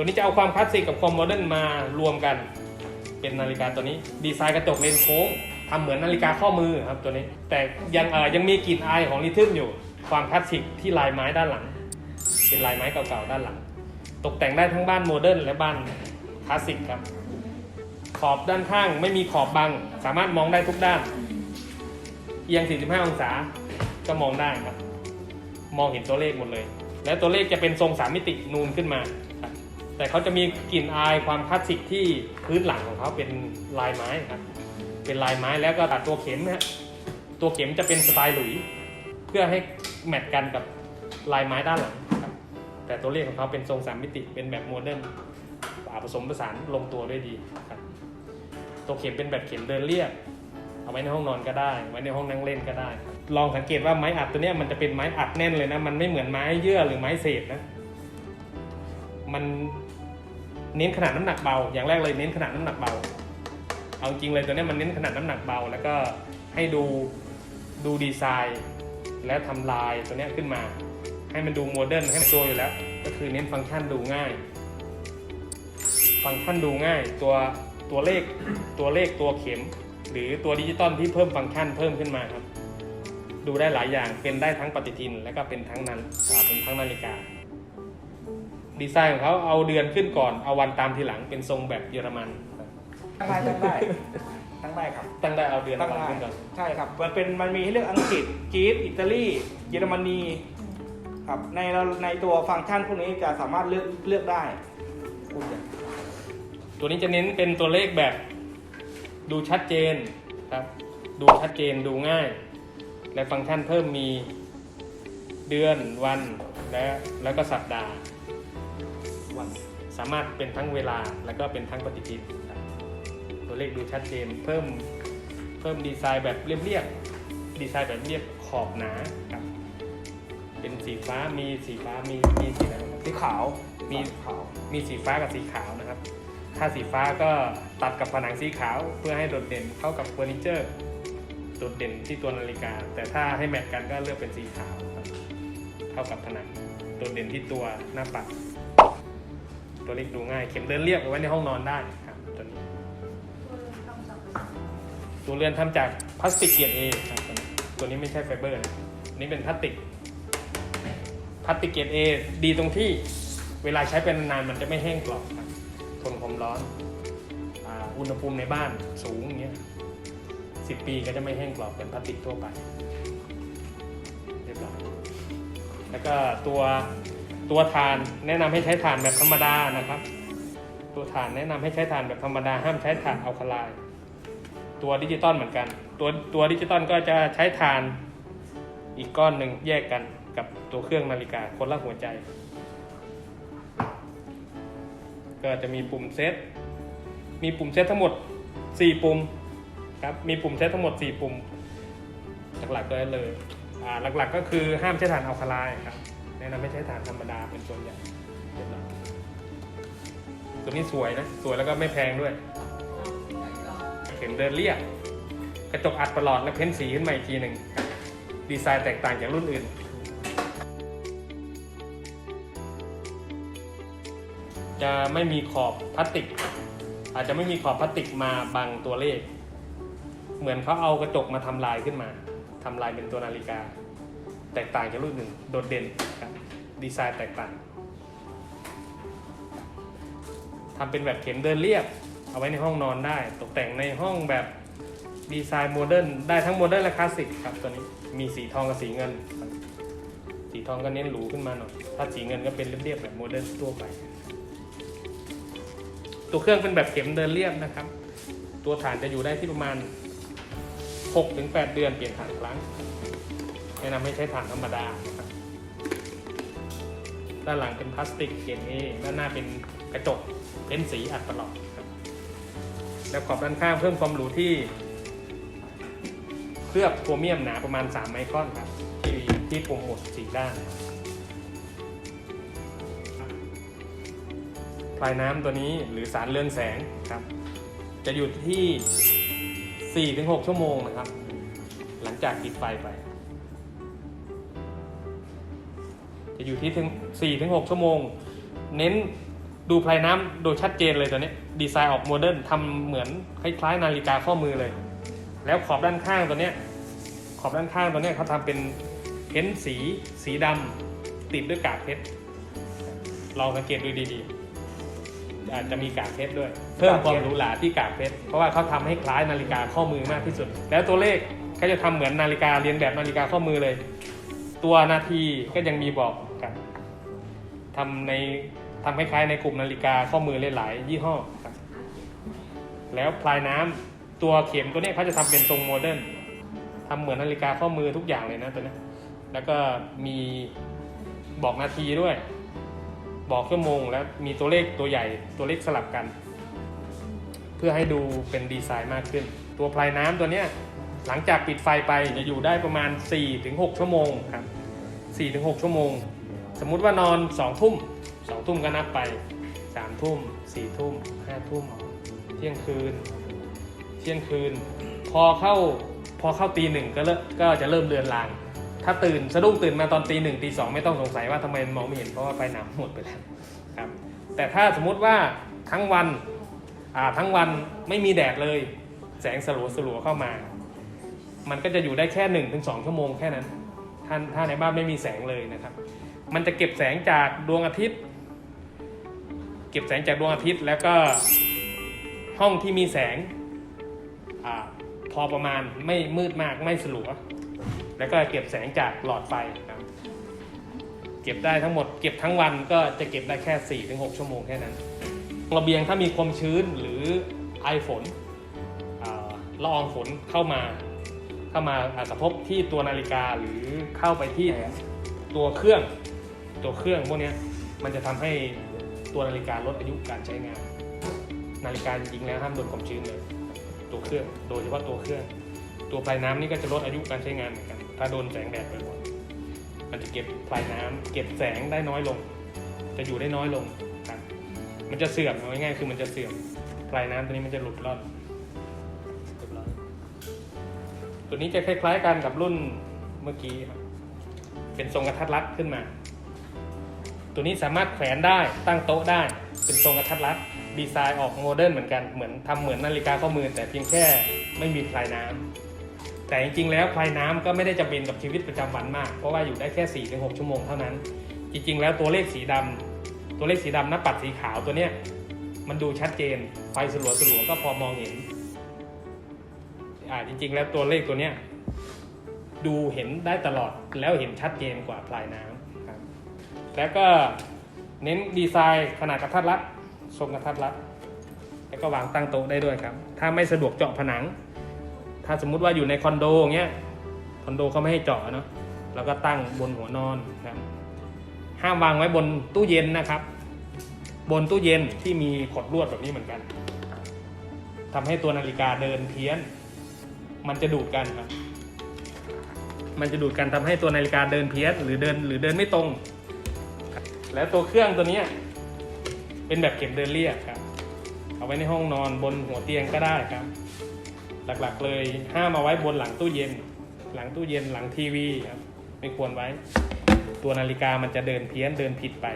ตัวนี้จะเอาความคลาสสิกกับความโมเดิร์นมารวมกัน เป็นนาฬิกาตัวนี้ ดีไซน์กระจกเลนโค้งทำเหมือนนาฬิกาข้อมือครับตัวนี้ แต่ยังเออยังมีกลิ่นอายของลิทึมอยู่ ความคลาสสิกที่ลายไม้ด้านหลัง เป็นลายไม้เก่าๆด้านหลัง ตกแต่งได้ทั้งบ้านโมเดิร์นและบ้านคลาสสิกครับ ขอบด้านข้างไม่มีขอบบัง สามารถมองได้ทุกด้าน เอียง 45 องศา ก็มองได้ครับ มองเห็นตัวเลขหมดเลย และตัวเลขจะเป็นทรงสามมิตินูนขึ้นมา แต่เขาจะมีกลิ่นอายความคลาสสิกที่พื้นหลังของเขาเป็นลายไม้ครับ เป็นลายไม้แล้วก็ตัดตัวเข็มนะตัวเข็มจะเป็นสไตล์หลุย เพื่อให้แมทกันกับลายไม้ด้านหลังครับ แต่ตัวเลขของเขาเป็นทรงสามมิติเป็นแบบโมเดิร์นอ่าผสมผสานลงตัวด้วยดีครับ ตัวเข็มเป็นแบบเข็มเดินเรียบ เอาไว้ในห้องนอนก็ได้ ไว้ในห้องนั่งเล่นก็ได้ ลองสังเกตว่าไม้อัดตัวนี้มันจะเป็นไม้อัดแน่นเลยนะ มันไม่เหมือนไม้เยื่อหรือไม้เศษนะ มันเน้นขนาดน้ำหนักเบา อย่างแรกเลยเน้นขนาดน้ำหนักเบา เอาจริงเลยตัวเนี้ยมันเน้นขนาดน้ำหนักเบา แล้วก็ให้ดูดูดีไซน์ และทำลายตัวเนี้ยขึ้นมา ให้มันดูโมเดิร์นให้มันตัวอยู่แล้ว ก็คือเน้นฟังก์ชันดูง่าย ฟังก์ชันดูง่ายตัวตัวเลขตัวเลขตัวเข็ม หรือตัวดิจิตอลที่เพิ่มฟังก์ชันเพิ่มขึ้นมาครับ ดูได้หลายอย่างเป็นได้ทั้งปฏิทิน และก็เป็นทั้งนั้นเป็นทั้งนาฬิกา ดีไซน์ของเขาเอาเดือนขึ้นก่อนเอาวันตามทีหลังเป็นทรงแบบเยอรมันครับตั้งได้ตั้งได้ตั้งได้ครับตั้งได้เอาเดือนตั้งเอาวันได้ขึ้นก่อนใช่ครับมันเป็นมันมีให้เลือกอังกฤษกรีซอิตาลีเยอรมนีครับในในตัวฟังก์ชันพวกนี้จะสามารถเลือกเลือกได้พูดอย่างตัวนี้จะเน้นเป็นตัวเลขแบบดูชัดเจนครับ ดูชัดเจนดูง่าย และฟังก์ชันเพิ่มมีเดือนวันและแล้วก็สัปดาห์วัน สามารถเป็นทั้งเวลาแล้วก็เป็นทั้งปฏิทินครับตัวเลขดูชัดเจนเพิ่มเพิ่มดีไซน์แบบเรียบๆดีไซน์แบบเรียบขอบหนาครับเป็นสีฟ้ามีสีฟ้ามีมีสีอะไรบ้างครับสีขาวมีขาว มีสีฟ้ากับสีขาวนะครับ ถ้าสีฟ้าก็ตัดกับผนังสีขาวเพื่อให้โดดเด่นเข้ากับเฟอร์นิเจอร์โดดเด่นที่ตัวนาฬิกา แต่ถ้าให้แมทกันก็เลือกเป็นสีขาวครับเข้ากับผนังโดดเด่นที่ตัวหน้าปัด ตัวเล็กดูง่าย เข็มเดินเรียบเอาไว้ในห้องนอนได้ครับตัวนี้ ตัวเรือนทำจากพลาสติกเกียรดเอครับ ตัวนี้ไม่ใช่ไฟเบอร์นะนนี้เป็นพลาสติกพลาสติกเกียรดเอดีตรงที่เวลาใช้เป็นนานๆมันจะไม่แห้งกรอบครับทนความร้อนอาอุณหภูมิในบ้านสูงอย่างเงี้ยสิบปีก็จะไม่แห้งกรอบเป็นพลาสติกทั่วไป เรียบร้อย แล้วก็ตัว ตัวถ่านแนะนำให้ใช้ถ่านแบบธรรมดานะครับ ตัวถ่านแนะนำให้ใช้ถ่านแบบธรรมดาห้ามใช้ถ่านอัลคาไลตัวดิจิตอลเหมือนกัน ตัวตัวดิจิตอลก็จะใช้ถ่านอีกก้อนหนึ่งแยกกันกับตัวเครื่องนาฬิกาคนละหัวใจ ก็จะมีปุ่มเซตมีปุ่มเซตทั้งหมด 4 ปุ่มครับมีปุ่มเซตทั้งหมด 4 ปุ่มหลักๆก็ได้เลยหลักๆก็คือห้ามใช้ถ่านอัลคาไลครับ นะนำให้ใช้ถ่านธรรมดาเป็นส่วนใหญ่เรียบร้อยตัวนี้สวยนะ สวยแล้วก็ไม่แพงด้วย เข็มเดินเรียบกระจกอัดประหลอดและเพ้นสีขึ้นมาอีกทีหนึ่งดีไซน์แตกต่างจากรุ่นอื่น จะไม่มีขอบพลาสติก อาจจะไม่มีขอบพลาสติกมาบังตัวเลข เหมือนเขาเอากระจกมาทำลายขึ้นมาทำลายเป็นตัวนาฬิกา แตกต่างจากรุ่นอื่นโดดเด่นครับ ดีไซน์แตกต่างทำเป็นแบบเข็มเดินเรียบ เอาไว้ในห้องนอนได้ ตกแต่งในห้องแบบดีไซน์โมเดิร์นได้ทั้งโมเดิร์นและคลาสสิกครับตัวนี้มีสีทองกับสีเงิน สีทองก็เน้นหรูขึ้นมาหน่อย ถ้าสีเงินก็เป็นเรียบๆแบบโมเดิร์นทั่วไป ตัวเครื่องเป็นแบบเข็มเดินเรียบนะครับ ตัวฐานจะอยู่ได้ที่ประมาณ 6-8 เดือนเปลี่ยนฐานครั้งแนะนำให้ใช้ฐานธรรมดา ด้านหลังเป็นพลาสติกเกรดเอด้านหน้าเป็นกระจกเพ้นสีอัดประหลอดครับ แล้วขอบด้านข้างเพิ่มความหรูที่เคลือบโครเมียมหนาประมาณ 3 ไมครอนครับ ที่ที่ปุ่มหมดสีด้านปลายน้ำตัวนี้หรือสารเรืองแสงครับ จะอยู่ที่ 4-6 ชั่วโมงนะครับ หลังจากปิดไฟไป จะอยู่ที่ถึง4-6ชั่วโมง เน้นดูพลายน้ำโดยชัดเจนเลยตัวนี้ดีไซน์ออกโมเดิร์นทำเหมือนคล้ายๆ นาฬิกาข้อมือเลย แล้วขอบด้านข้างตัวเนี้ยขอบด้านข้างตัวเนี้ยเขาทำเป็นเพ้นสีสีดำติดด้วยกากเพชรลองสังเกตดูดีๆ อาจจะมีกากเพชรด้วย เพิ่มความหรูหราที่กากเพชรเพราะว่าเขาทำให้คล้ายนาฬิกาข้อมือมากที่สุด แล้วตัวเลขก็จะทำเหมือนนาฬิกาเรียนแบบนาฬิกาข้อมือเลย ตัวนาทีก็ยังมีบอก ทำในทำคล้ายๆในกลุ่มนาฬิกาข้อมือหลายๆยี่ห้อครับแล้วพลายน้ำตัวเข็มตัวนี้เขาจะทำเป็นทรงโมเดิร์นทำเหมือนนาฬิกาข้อมือทุกอย่างเลยนะตัวนี้แล้วก็มีบอกนาทีด้วย บอกชั่วโมงแล้วมีตัวเลขตัวใหญ่ตัวเลขสลับกัน เพื่อให้ดูเป็นดีไซน์มากขึ้น ตัวพลายน้ำตัวเนี้ยหลังจากปิดไฟไปจะอยู่ได้ประมาณ 4-6 ชั่วโมงครับ4-6 ชั่วโมง สมมุติว่านอน2ทุ่ม2ทุ่มก็นับไป3ทุ่ม4ทุ่ม5ทุ่มเที่ยงคืน เที่ยงคืน พอเข้าพอเข้าตีหนึ่งก็เริ่มก็จะเริ่มเลือนลาง ถ้าตื่นสะดุ้งตื่นมาตอนตีหนึ่งตีสองไม่ต้องสงสัยว่าทำไมมองไม่เห็นเพราะว่าไฟหนามหมดไปแล้วครับแต่ถ้าสมมุติว่าทั้งวันทั้งวันไม่มีแดดเลย แสงสลัวสลัวเข้ามา มันก็จะอยู่ได้แค่หนึ่งถึงสองชั่วโมงแค่นั้นถ้าถ้าในบ้านไม่มีแสงเลยนะครับ มันจะเก็บแสงจากดวงอาทิตย์ เก็บแสงจากดวงอาทิตย์แล้วก็ห้องที่มีแสงอพอประมาณไม่มืดมากไม่สลัว แล้วก็เก็บแสงจากหลอดไฟครับเก็บได้ทั้งหมดเก็บทั้งวันก็จะเก็บได้แค่4ี่ถึงหชั่วโมงแค่นั้นระเบียงถ้ามีความชื้นหรือไอฝนละอองฝนเข้ามาเข้ามาอ่ากระทบที่ตัวนาฬิกาหรือเข้าไปที่ตัวเครื่อง ตัวเครื่องพวกนี้มันจะทำให้ตัวนาฬิกาลดอายุการใช้งาน นาฬิกาจริงแล้วห้ามโดนความชื้นเลยตัวเครื่อง โดยเฉพาะตัวเครื่อง ตัวปลายน้ำนี่ก็จะลดอายุการใช้งานเหมือนกัน ถ้าโดนแสงแดดบ่อยๆมันจะเก็บปลายน้ำเก็บแสงได้น้อยลง จะอยู่ได้น้อยลงครับมันจะเสื่อมเอาง่ายๆคือมันจะเสื่อมปลายน้ำตัวนี้มันจะหลุดร่อนเรียบร้อยตัวนี้จะคล้ายๆกันกับรุ่นเมื่อกี้ครับเป็นทรงกระทัดรัดขึ้นมา ตัวนี้สามารถแขวนได้ตั้งโต๊ะได้ เป็นทรงกระทัดรัดดีไซน์ออกโมเดิร์นเหมือนกันเหมือนทำเหมือนนาฬิกาข้อมือ แต่เพียงแค่ไม่มีพลายน้ำแต่จริงๆแล้วพลายน้ำก็ไม่ได้จำเป็นกับชีวิตประจำวันมาก เพราะว่าอยู่ได้แค่4ี่ถึงหชั่วโมงเท่านั้น จริงๆ แล้วตัวเลขสีดำตัวเลขสีดำหน้าปัดสีขาวตัวเนี้ยมันดูชัดเจนไฟสลัวสลัวก็พอมองเห็นอ่าจริงๆ แล้วตัวเลขตัวเนี้ยดูเห็นได้ตลอดแล้วเห็นชัดเจนกว่าพลายน้ำครับ แล้วก็เน้นดีไซน์ขนาดกระทัดรัดทรงกระทัดรัดแล้วก็วางตั้งโต๊ะได้ด้วยครับ ถ้าไม่สะดวกเจาะผนัง ถ้าสมมุติว่าอยู่ในคอนโดอย่างเงี้ยคอนโดเขาไม่ให้เจาะเนาะแล้วก็ตั้งบนหัวนอนครับห้ามวางไว้บนตู้เย็นนะครับ บนตู้เย็นที่มีขดลวดแบบนี้เหมือนกันทำให้ตัวนาฬิกาเดินเพี้ยน มันจะดูดกันครับมันจะดูดกันทำให้ตัวนาฬิกาเดินเพี้ยนหรือเดินหรือเดินไม่ตรง แล้วตัวเครื่องตัวนี้เป็นแบบเข็มเดินเรียบครับ เอาไว้ในห้องนอนบนหัวเตียงก็ได้ครับ หลักๆเลยห้ามเอาไว้บนหลังตู้เย็น หลังตู้เย็นหลังทีวีครับไม่ควรไว้ ตัวนาฬิกามันจะเดินเพี้ยนเดินผิดไป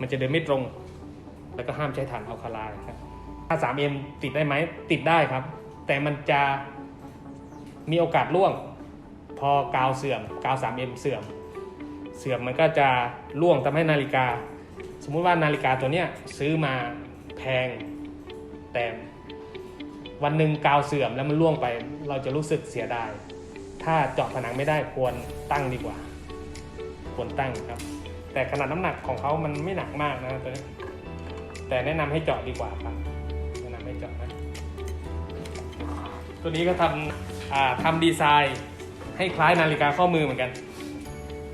มันจะเดินไม่ตรง แล้วก็ห้ามใช้ถ่านอัลคาไลน์ครับถ้า 3M ติดได้ไหมติดได้ครับ แต่มันจะมีโอกาสร่วง พอกาวเสื่อมกาว 3M เสื่อม เสื่อมมันก็จะร่วงทำให้นาฬิกา สมมุติว่านาฬิกาตัวเนี้ยซื้อมาแพง แต่วันหนึ่งกาวเสื่อมแล้วมันร่วงไป เราจะรู้สึกเสียดาย ถ้าเจาะผนังไม่ได้ควรตั้งดีกว่า ควรตั้งครับ แต่ขนาดน้ำหนักของเขามันไม่หนักมากนะตัวนี้แต่แนะนำให้เจาะดีกว่าครับแนะนำให้เจาะนะตัวนี้ก็ทำทำดีไซน์ให้คล้ายนาฬิกาข้อมือเหมือนกัน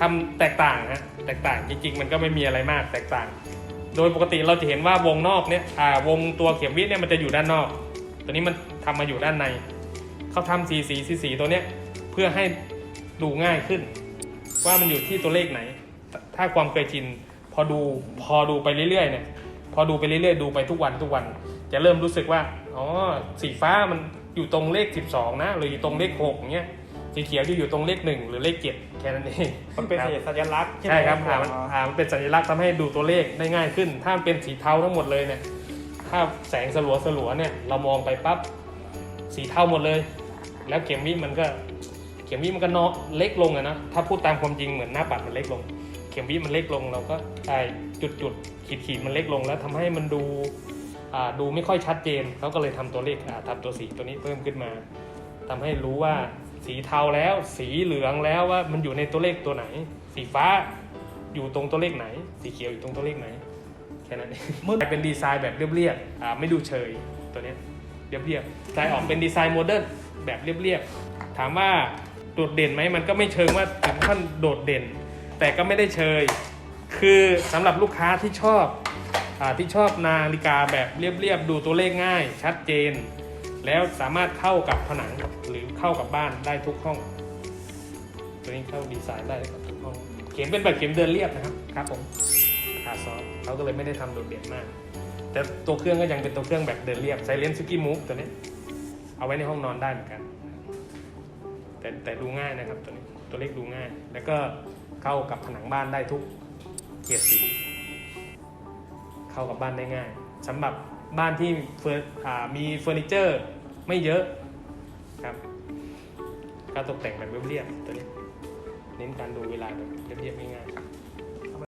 ทำแตกต่างฮะแตกต่างจริงๆ มันก็ไม่มีอะไรมากแตกต่าง โดยปกติเราจะเห็นว่าวงนอกเนี่ยอ่าวงตัวเข็มวิทย์เนี่ยมันจะอยู่ด้านนอก ตัวนี้มันทำมาอยู่ด้านใน เขาทำสีสีสีสีตัวเนี้ยเพื่อให้ดูง่ายขึ้น ว่ามันอยู่ที่ตัวเลขไหน ถ้าความเคยชินพอดูพอดูไปเรื่อยๆเนี่ยพอดูไปเรื่อยๆดูไปทุกวันทุกวัน จะเริ่มรู้สึกว่าอ๋อสีฟ้ามันอยู่ตรงเลข 12 นะหรืออยู่ตรงเลข6เงี้ย สีเขียวจะอยู่ตรงเลขหนึ่งหรือเลขเจ็ดแค่นั้นเองมันเป็นครับสัญลักษณ์ใช่ไหมใช่ครับอ่าอ๋มันออ่ามันเป็นสัญลักษณ์ทำให้ดูตัวเลขได้ง่ายขึ้น ถ้ามันเป็นสีเทาทั้งหมดเลยเนี่ยถ้าแสงสลัวสลัวๆเนี่ยเรามองไปปั๊บสีเทาหมดเลย แล้วเข็มวิมันก็เข็มวิมันก็เนาะเล็กลงอะนะถ้าพูดตามความจริงเหมือนหน้าปัดมันเล็กลง เข็มวิมันเล็กลงเราก็ใช่จุดจุดขีดขีดๆมันเล็กลง แล้วทำให้มันดูอ่าดูไม่ค่อยชัดเจนเขาก็เลยทำตัวเลขอ่าทำตัวสีตัวนี้เพิ่มขึ้นมาทำให้รู้ว่า สีเทาแล้ว สีเหลืองแล้วว่ามันอยู่ในตัวเลขตัวไหน สีฟ้าอยู่ตรงตัวเลขไหน สีเขียวอยู่ตรงตัวเลขไหนแค่นั้นเองมืดเป็นดีไซน์แบบเรียบๆอ่าไม่ดูเฉยตัวเนี้ยเรียบๆสไตล์ออกเป็นดีไซน์โมเดิร์นแบบเรียบๆถามว่าโดดเด่นไหมมันก็ไม่เชิงว่าถึงขั้นโดดเด่น แต่ก็ไม่ได้เชย คือสำหรับลูกค้าที่ชอบอาที่ชอบนาฬิกาแบบเรียบๆดูตัวเลขง่าย ชัดเจน แล้วสามารถเข้ากับผนัง หรือเข้ากับบ้านได้ทุกห้อง ตัวนี้เข้าดีไซน์ได้กับทุกห้อง เขียนเป็นแบบเขียนเดินเรียบนะครับครับผมขาซอฟเขาก็เลยไม่ได้ทำโดดเด่นมาก แต่ตัวเครื่องก็ยังเป็นตัวเครื่องแบบเดินเรียบไซเลนซุกี้มูฟตัวนี้ เอาไว้ในห้องนอนได้เหมือนกัน แต่แต่ดูง่ายนะครับตัวนี้ตัวเลขดูง่าย แล้วก็เข้ากับผนังบ้านได้ทุกเกียรสีเข้ากับบ้านได้ง่ายสำหรับบ้านที่เฟอร์มีเฟอร์นิเจอร์ ไม่เยอะ ครับก็ตกแต่งแบบเรียบๆตัวนี้ เน้นการดูเวลาแบบเรียบๆง่ายๆ